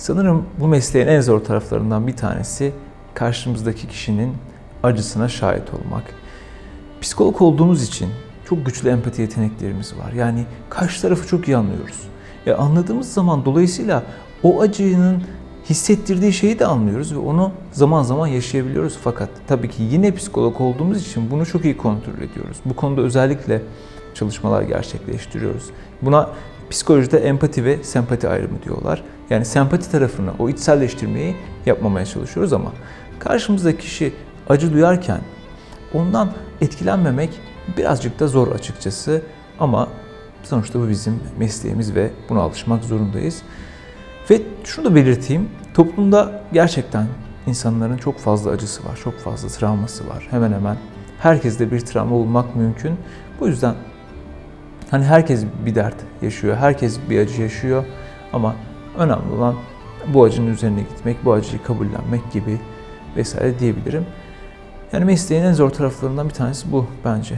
Sanırım bu mesleğin en zor taraflarından bir tanesi karşımızdaki kişinin acısına şahit olmak. Psikolog olduğumuz için çok güçlü empati yeteneklerimiz var. Yani karşı tarafı çok iyi anlıyoruz. E anladığımız zaman dolayısıyla o acının hissettirdiği şeyi de anlıyoruz ve onu zaman zaman yaşayabiliyoruz. Fakat tabii ki yine psikolog olduğumuz için bunu çok iyi kontrol ediyoruz. Bu konuda özellikle çalışmalar gerçekleştiriyoruz. Buna psikolojide empati ve sempati ayrımı diyorlar. Yani sempati tarafını, o içselleştirmeyi yapmamaya çalışıyoruz ama karşımızdaki kişi acı duyarken ondan etkilenmemek birazcık da zor açıkçası ama sonuçta bu bizim mesleğimiz ve buna alışmak zorundayız. Ve şunu da belirteyim, toplumda gerçekten insanların çok fazla acısı var, çok fazla travması var. Hemen hemen herkeste bir travma bulmak mümkün. Bu yüzden hani herkes bir dert yaşıyor, herkes bir acı yaşıyor ama önemli olan bu acının üzerine gitmek, bu acıyı kabullenmek gibi vesaire diyebilirim. Yani mesleğin en zor taraflarından bir tanesi bu bence.